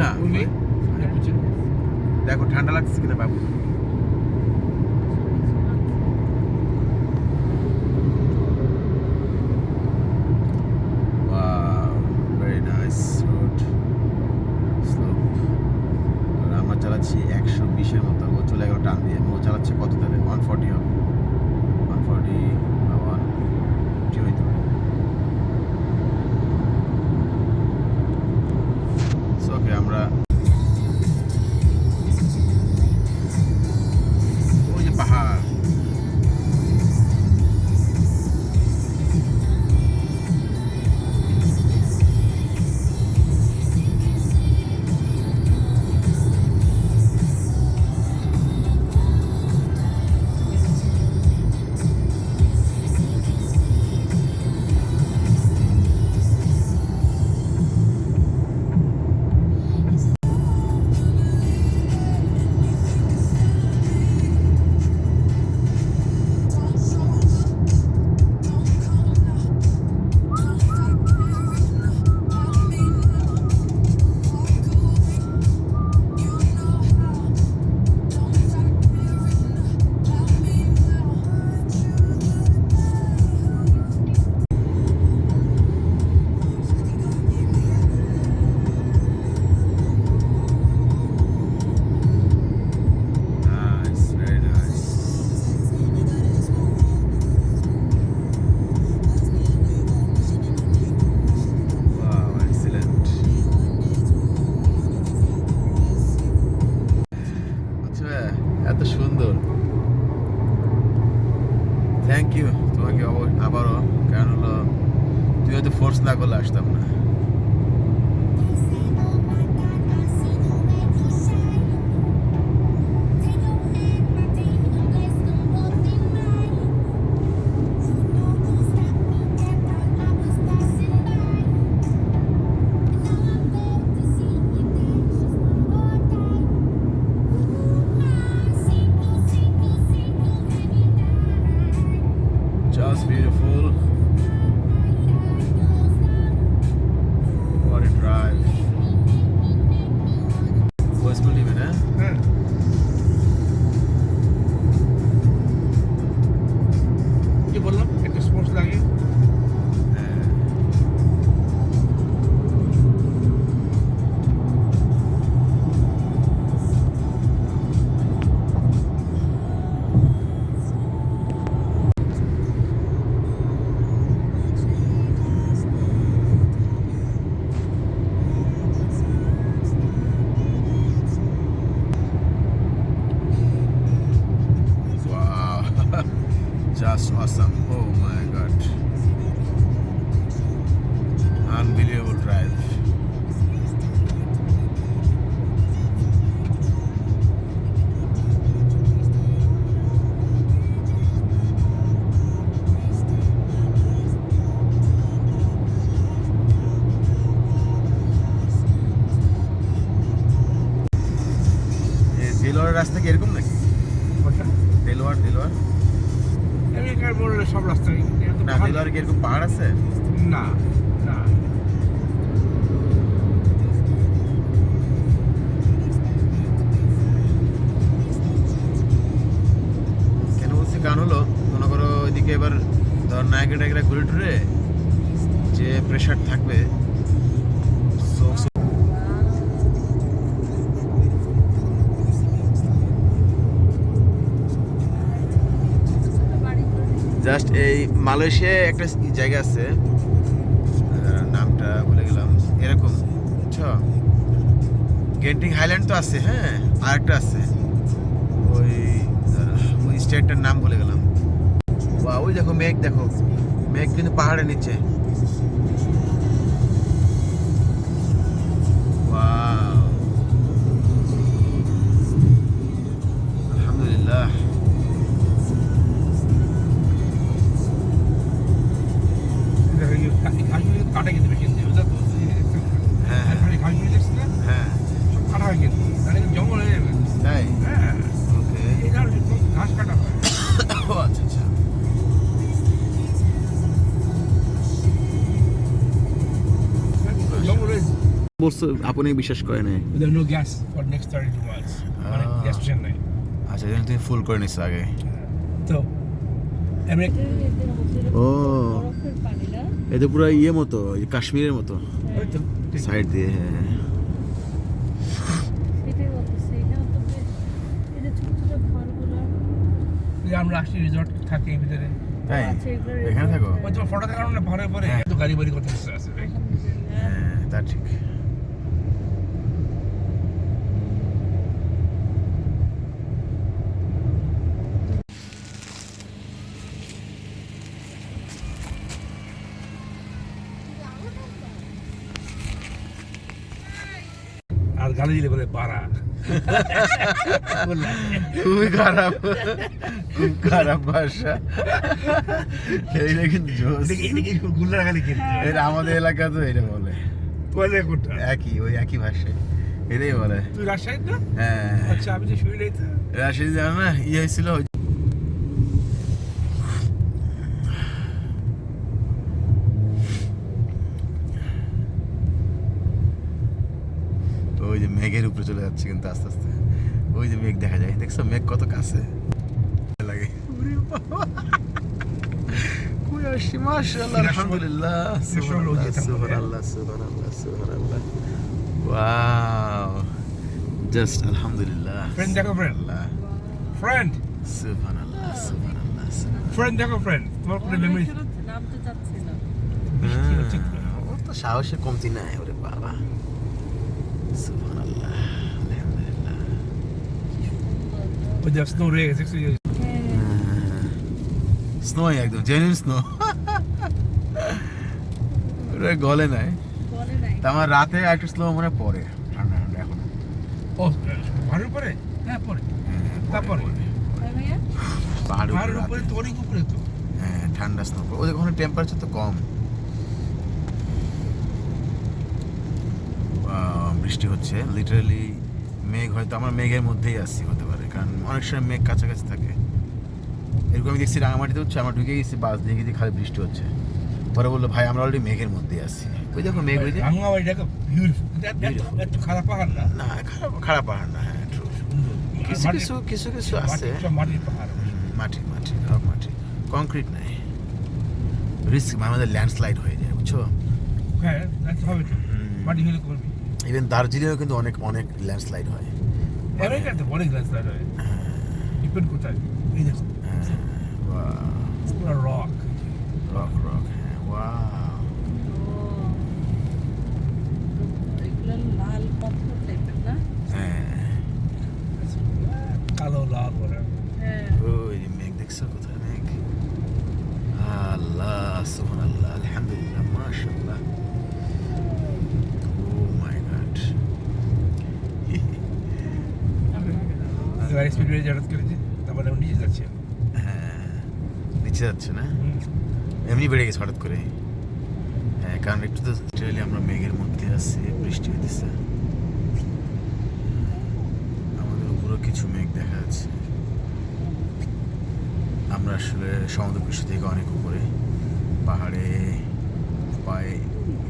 না। হ্যাঁ, দেখো ঠান্ডা লাগছে কিনা বাবু? আছে? না না। কেন বলছি গান হলো? মনে করো ওইদিকে এবার ধর নায়কের টায়করা ঘুরে টুরে যে প্রেশার থাকবে জাস্ট এই মালয়েশিয়ায় একটা জায়গা আছে নামটা বলে গেলাম। এরকম, বুঝছ? গেন্টিং হাইল্যান্ড তো আছে হ্যাঁ? আর একটা আছে। ওই ওই স্টেটটার নাম বলে গেলাম। বা ওই দেখো মেঘ দেখো। মেঘ কিন্তু পাহাড়ের নিচে। করছ আপনি বিশ্বাস করে নাই next 32 miles. মানে Ah. গ্যাস স্টেশন নাই আচ্ছা জন্য তুমি ফুল করে নিছো আগে তো এমনি ও। এটা পুরো ইয়ে মতো কাশ্মীরের মতো ওই তো ঠিক। সাইড দিয়ে হ্যাঁ আমরা আসছি রিসর্ট থাকি ভিতরে তাই এগুলো এখানে থাকো ওই তোমার ফটো না পরে হ্যাঁ। তো গাড়ি বাড়ি কিছু আছে? হ্যাঁ তা ঠিক আর গালি দিলে বলে বাড়া। খুবই খারাপ। খুব খারাপ ভাষা। এইটা কিন্তু কিন্তু এটা আমাদের এলাকা তো এটা বলে। বলে কোনটা? একই ওই একই ভাষায়। এটাই বলে। তুই রাজশাহীর না? হ্যাঁ। আচ্ছা আমি যে রাজশাহী জানো না ইয়ে হয়েছিল মেঘের উপরে চলে যাচ্ছে কিন্তু আস্তে আস্তে। ওই যে মেঘ দেখা যায়। দেখছ মেঘ কত কাছে? লাগে। ওরে বাবা। কই আসছি? মাশাআল্লাহ আলহামদুলিল্লাহ। সুবহানাল্লাহ সুবহানাল্লাহ সুবহানাল্লাহ ওয়াও জাস্ট দেখো। ফ্রেন্ড সুবহানাল্লাহ সুবহানাল্লাহ সুবহানাল্লাহ। ফ্রেন্ড দেখো ফ্রেন্ড তোমার কোনো মেমরি নাম তো চাচ্ছি না বৃষ্টি হচ্ছে তো। হ্যাঁ, ওর তো সাহসে কমতি নাই ওরে বাবা। ওই যে স্নো রয়ে গেছে দেখছ? স্নো একদম জেনুইন স্নো ওটা গলে নাই আমার রাতে একটু স্লো মনে পড়ে ঠান্ডা ঠান্ডা এখন ও হ্যাঁ পরে তারপরে পাহাড়ের উপরে পাহাড়ের উপরে তো অনেক উপরে তো হ্যাঁ ঠান্ডা স্নো ওদের ওখানে টেম্পারেচার তো কম বৃষ্টি হচ্ছে। লিটারালি মেঘ হয়তো আমার মেঘের মধ্যেই আসছি হতে পারে। কারণ অনেক সময় মেঘ কাছাকাছি থাকে। এরকম আমি দেখছি রাঙামাটিতে হচ্ছে আমার ঢুকে গেছি বাস দিয়ে গেছি খালি বৃষ্টি হচ্ছে। পরে বলল ভাই আমরা অলরেডি মেঘের মধ্যেই আসছি ওই দেখো মেঘ ওই. এত খারাপ পাহাড় না? না খারাপ খারাপ পাহাড় না হ্যাঁ. কিছু কিছু কিছু কিছু আছে। মাটি- মাটির পাহাড়। মাটি মাটি মাটি। কংক্রিট নাই। রিস্ক আমাদের ল্যান্ডস্লাইড হয়ে যায় বুঝছ? হ্যাঁ হবে মাটি হলে করবি। ইভেন দার্জিলিংও কিন্তু অনেক অনেক ল্যান্ডস্লাইড হয়। আমেরিকাতে অনেক রাস্তা রয়ে ডিপেন্ড কোথায় এই দেখো। রক রক রক হ্যাঁ ওয়াও ও এগুলো লাল পাথর টাইপের না? হ্যাঁ। কালো লাল করে হ্যাঁ। ওই মেঘ দেখছ কোথায় মেঘ? আল্লাহ সুবহানাল্লাহ আলহামদুলিল্লাহ মাশাআল্লাহ ও মাই গড গাড়ি স্পিড বেড়ে যাতায়াত করেছে তারপরে আমি নিচে যাচ্ছি। হ্যাঁ নিচে যাচ্ছে না? এমনি বেড়ে গেছে হঠাৎ করে। হ্যাঁ কারণ একটু তো লিটারালি আমরা মেঘের মধ্যে আছি বৃষ্টি হইতেছে। আমাদের উপরও কিছু মেঘ দেখা যাচ্ছে। আমরা আসলে সমুদ্র পৃষ্ঠ থেকে অনেক উপরে পাহাড়ে প্রায়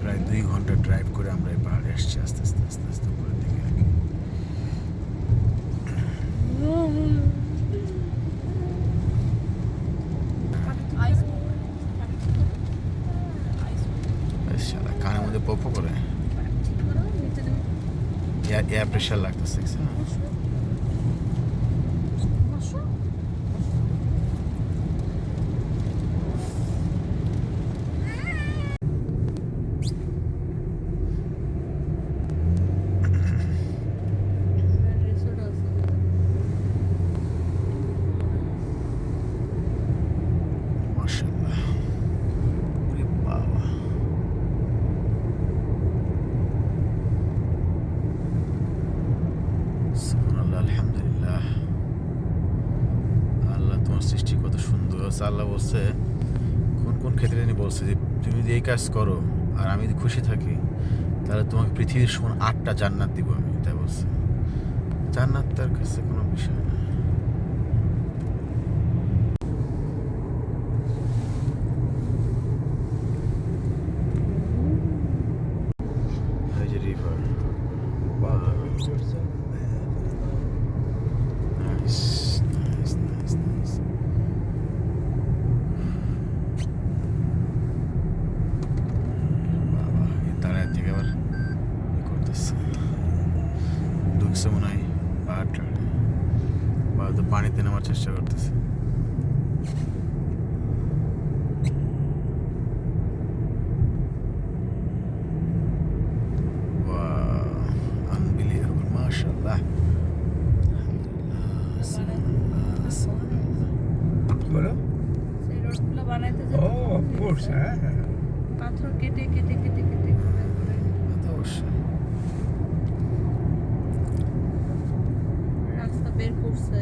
প্রায় দুই ঘণ্টা ড্রাইভ করে আমরা এই পাহাড়ে আসছি আস্তে আস্তে আস্তে আস্তে উপরের দিকে আর কি। আইস বেশ শালা, কানের মধ্যে পপ করে। এয়ার প্রেশার লাগতেছে দেখছ? বসো বসো রিসোর্ট আছে মাশাআল্লাহ ওরে বাবা সুবহানাল্লাহ আলহামদুলিল্লাহ আল্লাহ তোমার সৃষ্টি কত আল্লাহ বলছে, কোন কোন ক্ষেত্রে তিনি বলছে যে, তুমি যদি এই কাজ করো আর আমি যদি খুশি থাকি, তাহলে তোমাকে পৃথিবীর সমান আটটা জান্নাত দিব আমি। তাই বলছে। জান্নাত তার কাছে কোনো বিষয় না এই যে রিভার উঠছে মনে হয় পাহাড়টা বা তো পানিতে নামার চেষ্টা করতেছে Wow, unbelievable, mashallah. কি বলো সেই রোডগুলো বানাইতে যে ও অফকোর্স হ্যাঁ হ্যাঁ। পাথর কেটে কেটে কেটে কেটে রাস্তা বের করছে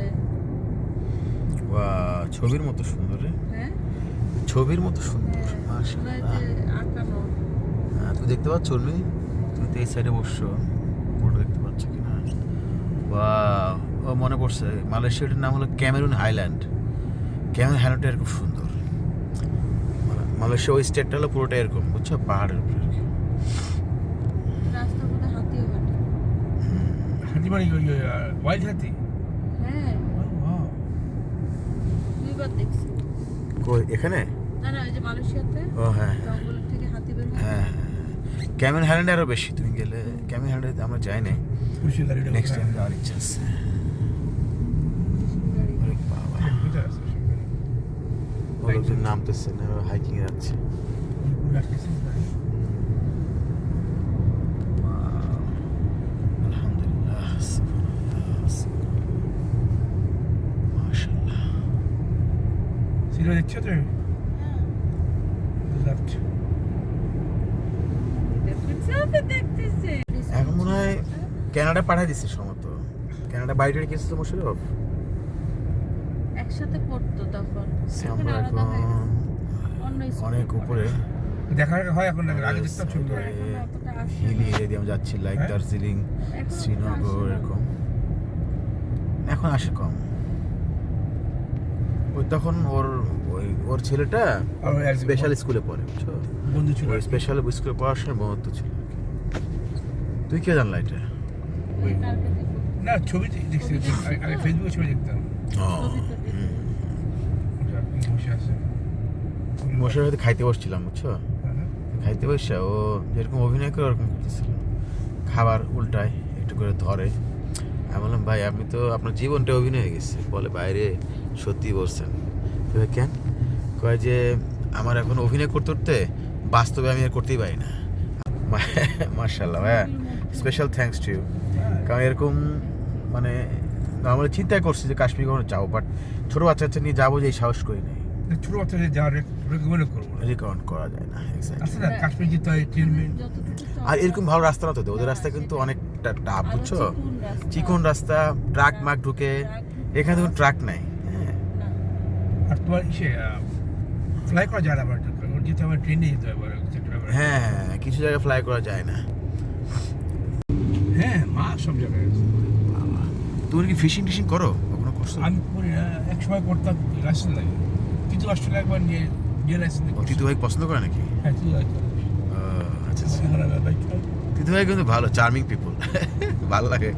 ছবির মতো সুন্দর রে। হ্যাঁ? ছবির মতো সুন্দর। হ্যাঁ হ্যাঁ, তুমি দেখতে পাচ্ছ উর্মি? তুমি তো এই সাইডে বসছো। ফটো দেখতে পাচ্ছ কি না Wow, ও মনে পড়ছে। মালয়েশিয়াটার নাম হলো ক্যামেরুন হাইল্যান্ড। ক্যামেরুন হাইল্যান্ডটা এরকম সুন্দর। মালয়েশিয়া ওই স্টেটটা হলো পুরোটা এরকম বুঝছ? পাহাড়ের উপরে আর কি। মধ্যে হাতি মানে ওয়াইল্ড হাতি? দেখছি। কই এখানে? না না ওই যে মালয়েশিয়াতে। ও হ্যাঁ জঙ্গলের থেকে হাতি বের হ্যাঁ ক্যামেরুন হাইল্যান্ডে আরও বেশি তুমি গেলে ক্যামেরুন হ্যান্ডে আমরা যাই নাই। নেক্সট টাইম যাওয়ার ইচ্ছা আছে। নামতেছে না হাইকিং যাচ্ছে পুলিশ আটকেছে গাড়ি। আলহামদুলিল্লাহ সুবহানাল্লাহ, সুবহানাল্লাহ। মাশাআল্লাহ দেখছ তো। এখন মনে হয় কানাডা পাঠিয়ে দিচ্ছে সম্ভবত। কানাডা বাইরে গেছে তো মুশারফ একসাথে পড়তো তখন। এখন আমরা আলাদা হয়ে এখন গেছে। অন্য স্কুলে অনেক উপরে। দেখা হয় এখন আগে দেখতাম আসে হিলি এরিয়া দিয়ে আমরা যাচ্ছি লাইক? দার্জিলিং শ্রীনগর এরকম। এখন আসে কম। ওই তখন ওর ওই ওর ছেলেটা স্পেশাল স্কুলে পড়ে বুঝছ? বন্ধু ছিল। স্পেশাল স্কুলে পড়ার সময় বন্ধুত্ব ছিল। তুই কে জানলা এটা। না ছবি দেখছি আগে- ফেসবুকে ছবি দেখতাম। মশার হয়তো খাইতে বসছিলাম বুঝছ? হ্যাঁ, খাইতে বসে ও যেরকম অভিনয় করে ওরকম করতেছিল। খাবার উল্টায় একটু করে ধরে। আমি বললাম ভাই আপনি তো আপনার জীবনটা অভিনয় হয়ে গেছে। বলে বাইরে সত্যি বলছেন তবে কেন কয় যে আমার এখন অভিনয় করতে করতে বাস্তবে আমি আর করতেই পারি না মার্শাল্লাহ হ্যাঁ স্পেশাল থ্যাঙ্কস টু ইউ। কারণ এরকম মানে নর্মালি চিন্তা করছি যে কাশ্মীর কখনো যাব বাট ছোটো বাচ্চা বাচ্চা নিয়ে যাব যে এই সাহস করি নাই ছোট বাচ্চাদের যাওয়ার রেকমেন্ড করব রেকমেন্ড করা যায় না exactly। কাশ্মীর যেতে হয় আর এরকম ভালো রাস্তা না তো ওদের রাস্তা কিন্তু অনেকটা টাফ বুঝছ চিকন রাস্তা। রাস্তা ট্রাক মাক ঢুকে এখানে কোনো। ট্রাক নাই। তোমার ইসে ফ্লাই করা যায় না আবার যেতে হবে ট্রেনে যেতে হবে হ্যাঁ হ্যাঁ কিছু জায়গায় ফ্লাই করা যায় না। হ্যাঁ মা সব জায়গায় তুমি কি ফিশিং টিশিং করো? কখনো করছ? আমি করি না এক সময় করতাম লাইসেন্স লাগে। কিন্তু অস্ট্রেলিয়া একবার নিয়ে নিয়ে লাইসেন্স তিতু ভাই পছন্দ করে নাকি? হ্যাঁ তুই লাইক ও, আচ্ছা আচ্ছা। তিতু ভাই কিন্তু ভালো চার্মিং পিপল ভালো লাগে।